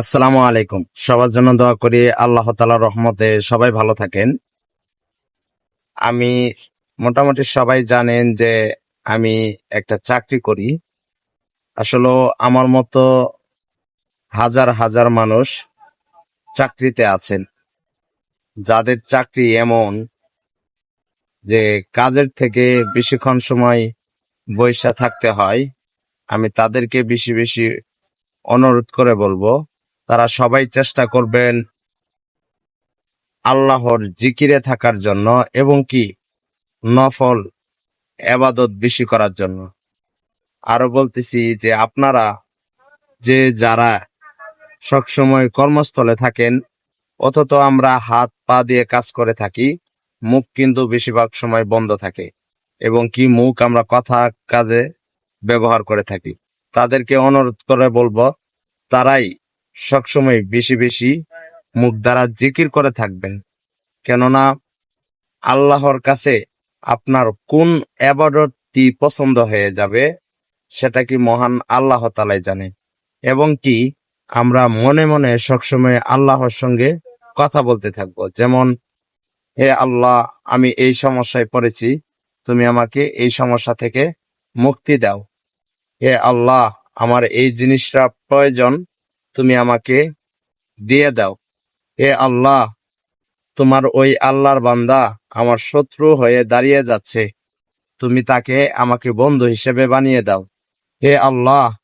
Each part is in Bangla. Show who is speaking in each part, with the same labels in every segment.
Speaker 1: আসসালামু আলাইকুম। সবার জন্য দোয়া করি আল্লাহ তালার রহমতে সবাই ভালো থাকেন। আমি মোটামুটি সবাই জানেন যে আমি একটা চাকরি করি। আসলে আমার মতো হাজার হাজার মানুষ চাকরিতে আছেন। যাদের চাকরি এমন যে কাজের থেকে বেশিক্ষণ সময় বৈশা থাকতে হয়, আমি তাদেরকে বেশি বেশি অনুরোধ করে বলব তারা সবাই চেষ্টা করবেন আল্লাহর জিকিরে থাকার জন্য এবং কি নফল এবাদত বেশি করার জন্য। আরও বলতেছি যে আপনারা যে যারা সবসময় কর্মস্থলে থাকেন, অথচ আমরা হাত পা দিয়ে কাজ করে থাকি, মুখ কিন্তু বেশিরভাগ সময় বন্ধ থাকে এবং কি মুখ আমরা কথা কাজে ব্যবহার করে থাকি। তাদেরকে অনুরোধ করে বলব, তারাই সবসময় বেশি বেশি মুখ দ্বারা জিকির করে থাকবেন। কেননা আল্লাহর কাছে আপনার কোন এবাদতটি পছন্দ হয়ে যাবে, সেটা কি মহান আল্লাহ তালাই জানে। এবং কি আমরা মনে মনে সবসময় আল্লাহর সঙ্গে কথা বলতে থাকব, যেমন, হে আল্লাহ, আমি এই সমস্যায় পড়েছি, তুমি আমাকে এই সমস্যা থেকে মুক্তি দাও। হে আল্লাহ, আমার এই জিনিসটা প্রয়োজন তুমি আমাকে দিয়ে দাও। হে আল্লাহ, তোমার ওই আল্লাহর বান্দা আমার শত্রু হয়ে দাঁড়িয়ে যাচ্ছে। তুমি তাকে আমাকে বন্ধু হিসেবে বানিয়ে দাও। হে আল্লাহ,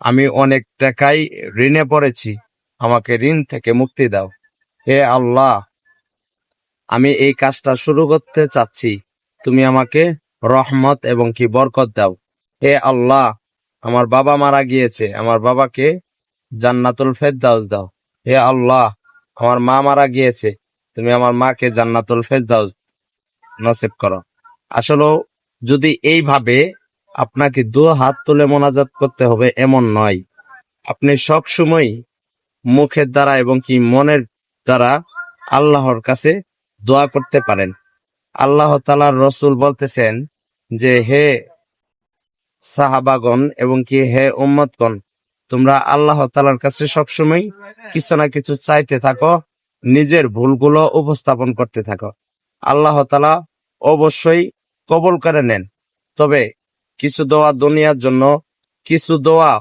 Speaker 1: আমি অনেক টাকাই ঋণে পড়েছি। আমাকে ঋণ থেকে মুক্তি দাও। হে আল্লাহ, আমি এই কাজটা শুরু করতে চাচ্ছি। তুমি আমাকে রহমত এবং কি বরকত দাও। হে আল্লাহ, আমার বাবা মারা গিয়েছে। আমার বাবাকে জান্নাতুল ফেরদাউস দাও। হে আল্লাহ, আমার মা মারা গিয়েছে, তুমি আমার মাকে জান্নাতুল ফেরদাউস নসিব করো। আসলে যদি এইভাবে আপনাকে দু হাত তুলে মোনাজাত করতে হবে, এমন নয়। আপনি সব সময় মুখের দ্বারা এবং কি মনের দ্বারা আল্লাহর কাছে দোয়া করতে পারেন। আল্লাহ তালার রসুল বলতেছেন যে, হে সাহাবাগণ এবং কি হে উম্মতগণ তোমরা আল্লাহ তালার কাছে সবসময় কিছু না কিছু চাইতে থাকো, নিজের ভুলগুলো উপস্থাপন করতে থাকো। আল্লাহ তালা অবশ্যই কবল করে নেন। তবে কিছু দোয়া দুনিয়ার জন্য, কিছু দোয়া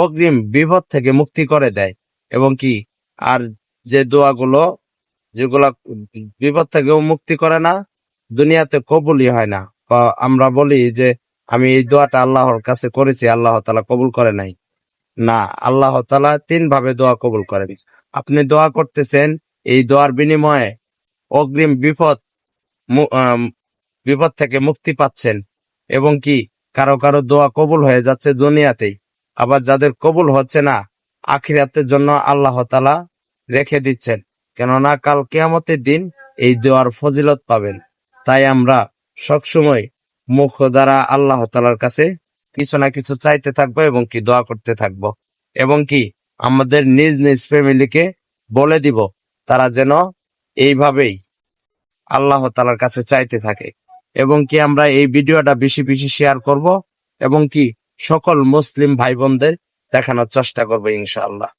Speaker 1: অগ্রিম বিপদ থেকে মুক্তি করে দেয়। এবং কি, আর যে দোয়াগুলো, যেগুলা বিপদ থেকেও মুক্তি করে না, দুনিয়াতে কবুলই হয় না। আমরা বলি যে, আমি এই দোয়াটা আল্লাহর কাছে করেছি, আল্লাহ তালা কবুল করে নাই। না, আল্লাহ তালা তিন ভাবে দোয়া কবুল করেন। আপনি দোয়া করতেছেন এই দোয়ার বিনিময়ে অগ্রিম বিপদ বিপদ থেকে মুক্তি পাচ্ছেন এবং কি কারও কারও দোয়া কবুল হয়ে যাচ্ছে দুনিয়াতেই। আবার যাদের কবুল হচ্ছে না, আখিরাতের জন্য আল্লাহ তালা রেখে দিচ্ছেন। কেননা কাল কেয়ামতের দিন এই দোয়ার ফজিলত পাবেন। তাই আমরা সবসময় মুখ দ্বারা আল্লাহ তালার কাছে কিছু না কিছু চাইতে থাকব এবং কি দোয়া করতে থাকব। এবং কি আমাদের নিজ নিজ ফ্যামিলিকে বলে দিব, তারা যেন এইভাবেই আল্লাহ তালার কাছে চাইতে থাকে। এবং কি আমরা এই ভিডিওটা বেশি বেশি শেয়ার করব এবং কি সকল মুসলিম ভাই বোনদের দেখানোর চেষ্টা করব ইনশাআল্লাহ।